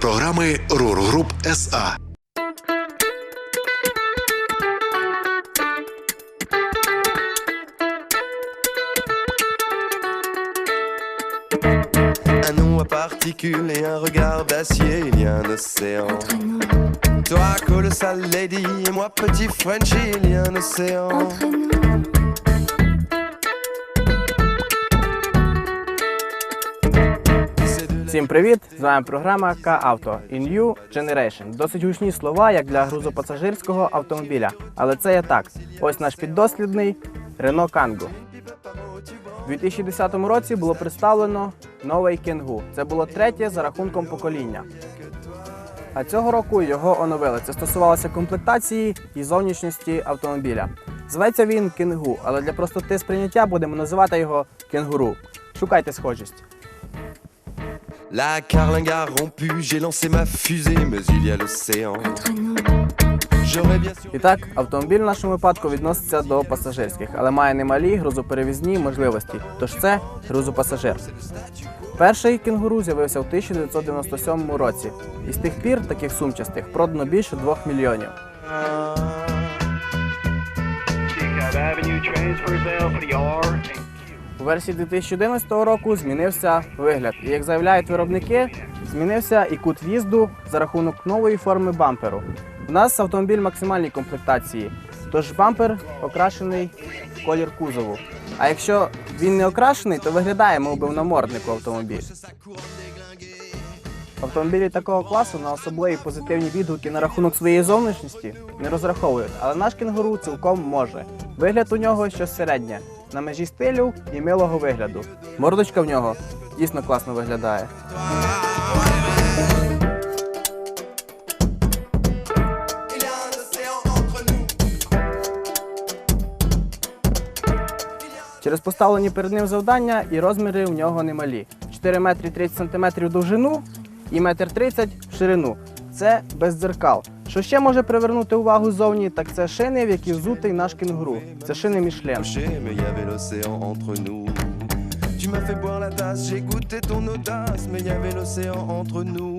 програми Рур Груп СА. Un nom à particules et un regard d'acier, il y a un océan. Toi, colossal lady, et moi, petit Frenchie, il y a un océan. C'est de Всім привіт! З вами програма К-Авто In New Generation. Досить гучні слова, як для грузопасажирського автомобіля. Але це є так. Ось наш піддослідний Renault Kangoo. У 2010 році було представлено новий Kangoo. Це було третє за рахунком покоління. А цього року його оновили. Це стосувалося комплектації і зовнішності автомобіля. Зветься він Kangoo, але для простоти сприйняття будемо називати його кенгуру. Шукайте схожість. La carlingue a rompu, j'ai lancé ma fusée, mais il y a l'océan. І так, автомобіль в нашому випадку відноситься до пасажирських, але має немалі грузоперевізні можливості. Тож це грузопасажир. Перший кенгуру з'явився в 1997 році, і з тих пір таких сумчастих продано більше 2 мільйонів. Avenue trains for sale for the R and Q. У версії 2011 року змінився вигляд, і як заявляють виробники, змінився і кут в'їзду за рахунок нової форми бамперу. У нас автомобіль максимальній комплектації, тож бампер окрашений в колір кузову. А якщо він не окрашений, то виглядає, мов би в наморднику автомобіль. Автомобілі такого класу на особливі позитивні відгуки на рахунок своєї зовнішності не розраховують, але наш кенгуру цілком може. Вигляд у нього щось середнє, на межі стилю і милого вигляду. Мордочка в нього дійсно класно виглядає. Через поставлені перед ним завдання і розміри у нього немалі. 4 метри 30 сантиметрів довжину і 1 30 в ширину. Це без дзеркал. Що ще може привернути увагу ззовні, так це шини, в які взутий наш кенгуру. Це шини Мішлен. Tu m'as fait boire la tasse, j'ai goûté ton audace, mais il y avait l'océan entre nous.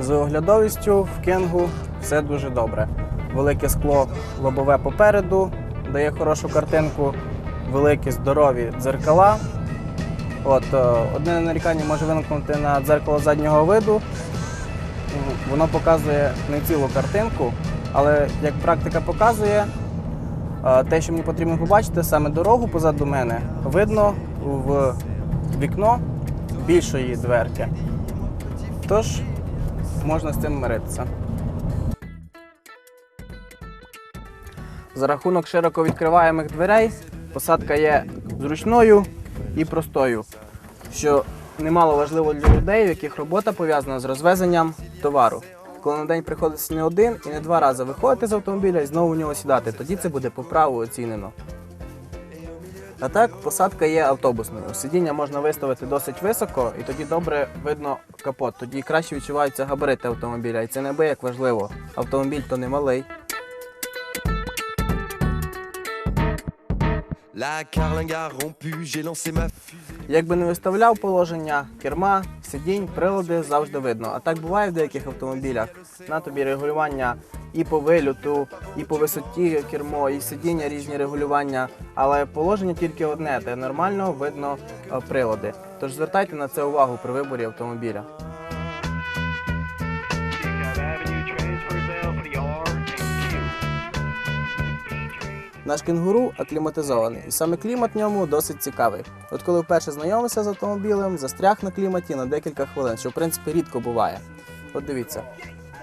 З оглядовістю в кенгу все дуже добре. Велике скло лобове попереду дає хорошу картинку, великі здорові дзеркала. От, е, одне нарікання може виникнути на дзеркало заднього виду. Воно показує не цілу картинку, але як практика показує, е, те, що мені потрібно побачити, саме дорогу позаду мене, видно в вікно більшої дверки. Тож можна з цим миритися. За рахунок широко відкриваємих дверей посадка є зручною і простою, що немало важливо для людей, в яких робота пов'язана з розвезенням товару. Коли на день приходиться не один і не два рази виходити з автомобіля і знову в нього сідати, тоді це буде по праву оцінено. А так, посадка є автобусною. Сидіння можна виставити досить високо, і тоді добре видно капот. Тоді краще відчуваються габарити автомобіля. І це неабияк важливо. Автомобіль то не малий. Якби не виставляв положення керма, сидінь, прилади завжди видно. А так буває в деяких автомобілях. На тобі регулювання і по вильоту, і по висоті кермо, і сидіння різні регулювання. Але положення тільки одне, де нормально видно е, прилади. Тож звертайте на це увагу при виборі автомобіля. Наш кенгуру акліматизований, і саме клімат в ньому досить цікавий. От коли вперше знайомився з автомобілем, застряг на кліматі на декілька хвилин, що в принципі рідко буває. От дивіться,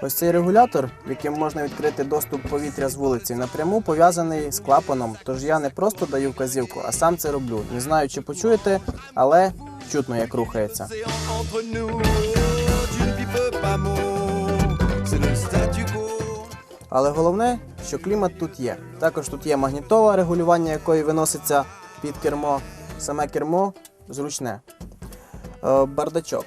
ось цей регулятор, яким можна відкрити доступ повітря з вулиці, напряму пов'язаний з клапаном. Тож я не просто даю вказівку, а сам це роблю. Не знаю, чи почуєте, але чутно як рухається. Але головне, що клімат тут є. Також тут є магнітола, регулювання якої виноситься під кермо. Саме кермо зручне. Е, бардачок.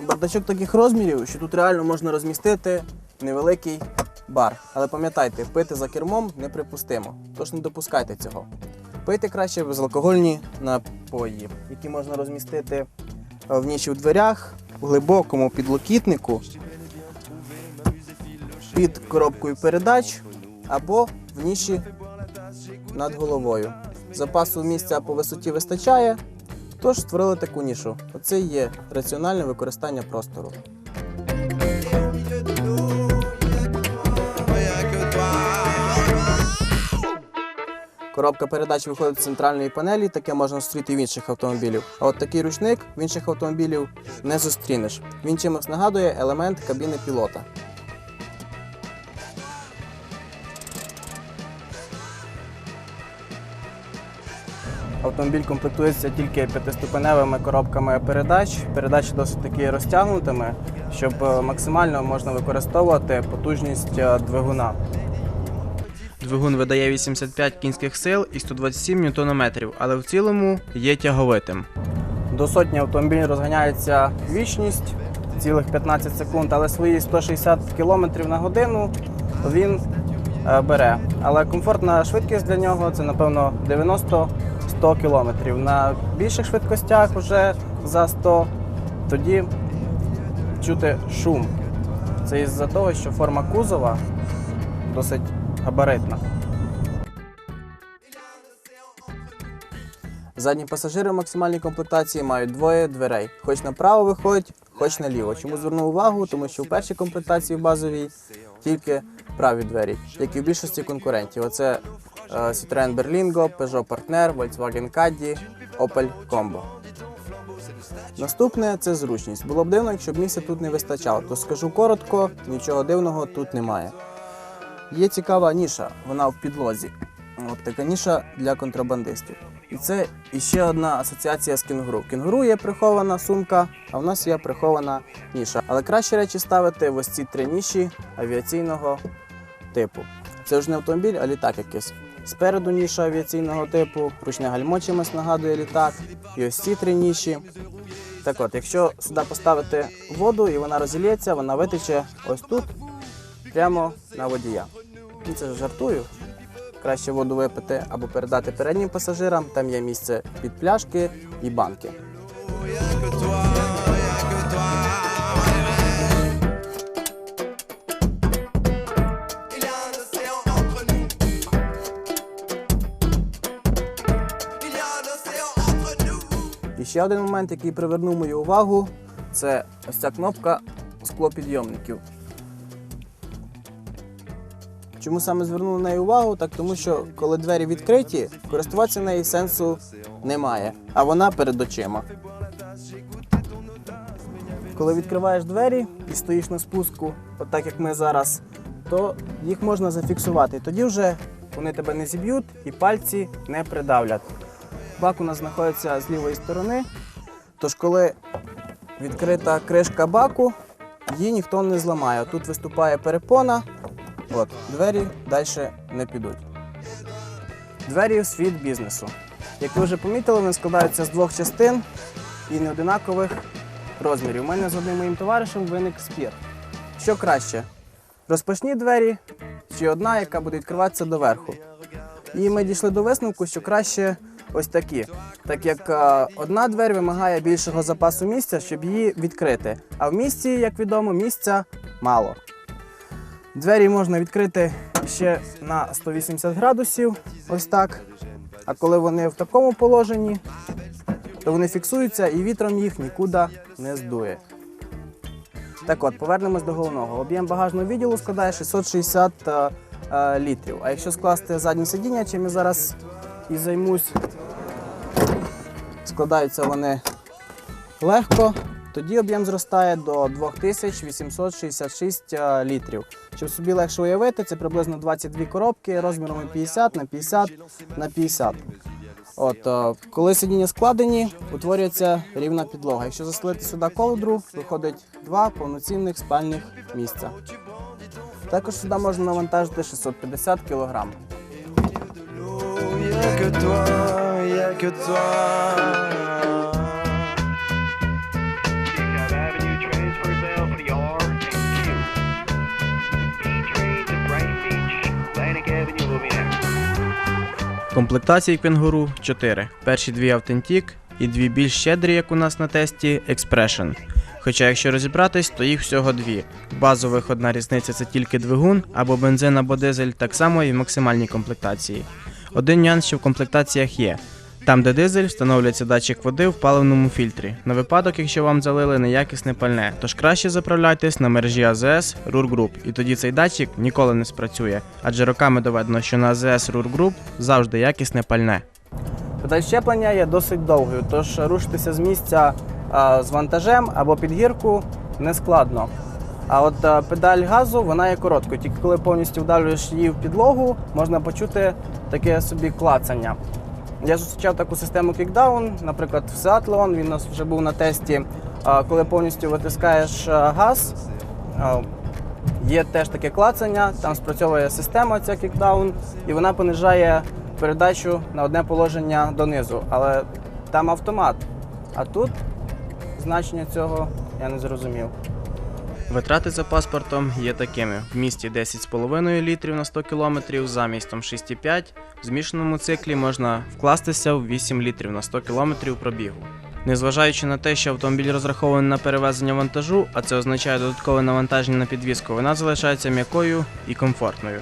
Бардачок таких розмірів, що тут реально можна розмістити невеликий бар. Але пам'ятайте, пити за кермом неприпустимо, тож не допускайте цього. Пийте краще безалкогольні напої, які можна розмістити е, в ніші у дверях, у глибокому підлокітнику, під коробкою передач або в ніші над головою. Запасу місця по висоті вистачає, тож створили таку нішу. Оце є раціональне використання простору. Коробка передач виходить з центральної панелі, таке можна зустріти в інших автомобілів. А от такий ручник в інших автомобілів не зустрінеш. Він чимось нагадує елемент кабіни пілота. Автомобіль комплектується тільки п'ятиступеневими коробками передач. Передачі досить таки розтягнутими, щоб е, максимально можна використовувати потужність е, двигуна. Двигун видає 85 кінських сил і 127 Нм, але в цілому є тяговитим. До сотні автомобіль розганяється вічність, цілих 15 секунд, але свої 160 км на годину він е, бере. Але комфортна швидкість для нього це, напевно, 90-100 км. На більших швидкостях вже за 100 тоді чути шум. Це із-за того, що форма кузова досить габаритна. Задні пасажири в максимальній комплектації мають двоє дверей. Хоч направо виходять, хоч наліво. Чому звернув увагу? Тому що в першій комплектації в базовій тільки праві двері, як і в більшості конкурентів. Оце Citroen Berlingo, Peugeot Partner, Volkswagen Caddy, Opel Combo. Наступне це зручність. Було б дивно, якщо б місця тут не вистачало. То скажу коротко, нічого дивного тут немає. Є цікава ніша, вона в підлозі. От така ніша для контрабандистів. І це іще одна асоціація з кінгуру. В Кінгуру є прихована сумка, а в нас є прихована ніша. Але краще речі ставити в ось ці три ніші авіаційного типу. Це вже не автомобіль, а літак якийсь. Спереду ніша авіаційного типу, ручне гальмо чимось нагадує літак. І ось ці три ніші. Так от, якщо сюди поставити воду і вона розілється, вона витече ось тут, прямо на водія. Ну, це ж жартую. Краще воду випити або передати переднім пасажирам. Там є місце під пляшки і банки. Ще один момент, який привернув мою увагу, це ось ця кнопка склопідйомників. Чому саме звернули на неї увагу? Так тому що коли двері відкриті, користуватися нею сенсу немає, а вона перед очима. Коли відкриваєш двері і стоїш на спуску, от так як ми зараз, то їх можна зафіксувати. Тоді вже вони тебе не зіб'ють і пальці не придавлять. Бак у нас знаходиться з лівої сторони. Тож, коли відкрита кришка баку, її ніхто не зламає. Тут виступає перепона, от, двері далі не підуть. Двері в світ бізнесу. Як ви вже помітили, вони складаються з двох частин і неодинакових розмірів. У мене з одним моїм товаришем виник спір. Що краще? Розпашні двері чи одна, яка буде відкриватися доверху. І ми дійшли до висновку, що краще ось такі, так як е, одна двері вимагає більшого запасу місця, щоб її відкрити. А в місті, як відомо, місця мало. Двері можна відкрити ще на 180 градусів, ось так. А коли вони в такому положенні, то вони фіксуються і вітром їх нікуди не здує. Так от, повернемось до головного. Об'єм багажного відділу складає 660 е, е, літрів. А якщо скласти заднє сидіння, чим я зараз і займусь, складаються вони легко, тоді об'єм зростає до 2866 е, літрів. Щоб собі легше уявити, це приблизно 22 коробки розмірами 50 на 50 на 50. От, е, коли сидіння складені, утворюється рівна підлога. Якщо заселити сюди ковдру, виходить два повноцінних спальних місця. Також сюди можна навантажити 650 кг rien que toi. Комплектацій кенгуру 4. Перші дві автентік і дві більш щедрі, як у нас на тесті, Expression. Хоча, якщо розібратись, то їх всього дві. Базових одна різниця це тільки двигун або бензин або дизель, так само і в максимальній комплектації. Один нюанс, що в комплектаціях є. Там, де дизель, встановлюється датчик води в паливному фільтрі. На випадок, якщо вам залили неякісне пальне, тож краще заправляйтесь на мережі АЗС Group, і тоді цей датчик ніколи не спрацює, адже роками доведено, що на АЗС Group завжди якісне пальне. Педаль щеплення є досить довгою, тож рушитися з місця а, з вантажем або під гірку не складно. А от а, педаль газу вона є короткою, тільки коли повністю вдавлюєш її в підлогу, можна почути таке собі клацання. Я зустрічав таку систему кікдаун, наприклад, в Leon, він у нас вже був на тесті. Коли повністю витискаєш газ, є теж таке клацання, там спрацьовує система ця кікдаун, і вона понижає передачу на одне положення донизу. Але там автомат. А тут значення цього я не зрозумів. Витрати за паспортом є такими: в місті 10,5 літрів на 100 км, за містом 6,5. В змішаному циклі можна вкластися в 8 літрів на 100 км пробігу. Незважаючи на те, що автомобіль розрахований на перевезення вантажу, а це означає додаткове навантаження на підвізку, вона залишається м'якою і комфортною.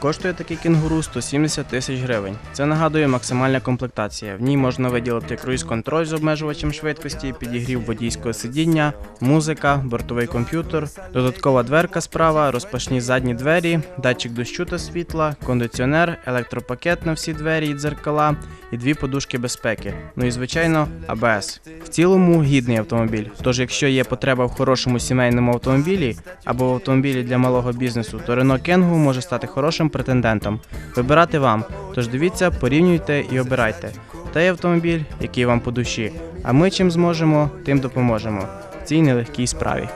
Коштує такий кенгуру 170 тисяч гривень. Це нагадує максимальна комплектація. В ній можна виділити круїз-контроль з обмежувачем швидкості, підігрів водійського сидіння, музика, бортовий комп'ютер, додаткова дверка справа, розпашні задні двері, датчик дощу та світла, кондиціонер, електропакет на всі двері і дзеркала і дві подушки безпеки. Ну і звичайно, АБС. В цілому гідний автомобіль. Тож, якщо є потреба в хорошому сімейному автомобілі або в автомобілі для малого бізнесу, то Renault Kangoo може стати хорошим претендентом. Вибирати вам. Тож дивіться, порівнюйте і обирайте. Той автомобіль, який вам по душі. А ми чим зможемо, тим допоможемо в цій нелегкій справі.